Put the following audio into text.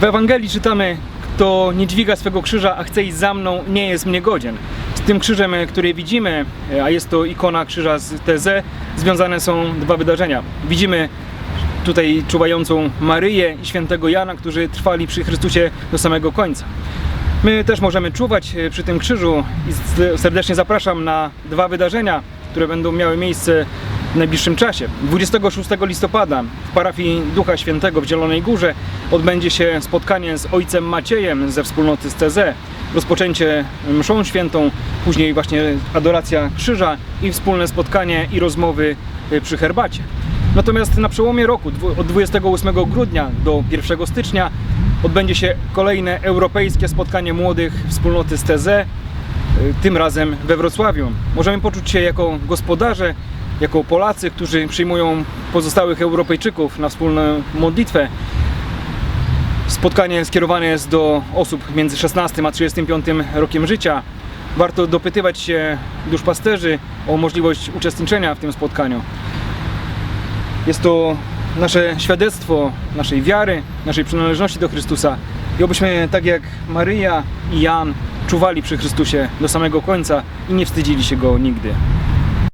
W Ewangelii czytamy, kto nie dźwiga swego krzyża, a chce iść za mną, nie jest mnie godzien. Z tym krzyżem, który widzimy, a jest to ikona krzyża z TZ, związane są dwa wydarzenia. Widzimy tutaj czuwającą Maryję i świętego Jana, którzy trwali przy Chrystusie do samego końca. My też możemy czuwać e, przy tym krzyżu i serdecznie zapraszam na dwa wydarzenia, które będą miały miejsce w najbliższym czasie. 26 listopada w parafii Ducha Świętego w Zielonej Górze odbędzie się spotkanie z ojcem Maciejem ze wspólnoty z TZ. Rozpoczęcie mszą świętą, później właśnie adoracja krzyża i wspólne spotkanie i rozmowy e, przy herbacie. Natomiast na przełomie roku, od 28 grudnia do 1 stycznia, odbędzie się kolejne europejskie spotkanie młodych wspólnoty z TZ, y, tym razem we Wrocławiu. Możemy poczuć się jako gospodarze, jako Polacy, którzy przyjmują pozostałych Europejczyków na wspólną modlitwę. Spotkanie skierowane jest do osób między 16 a 35 rokiem życia. Warto dopytywać się duszpasterzy o możliwość uczestniczenia w tym spotkaniu. Jest to nasze świadectwo naszej wiary, naszej przynależności do Chrystusa. I obyśmy tak jak Maryja i Jan czuwali przy Chrystusie do samego końca i nie wstydzili się Go nigdy.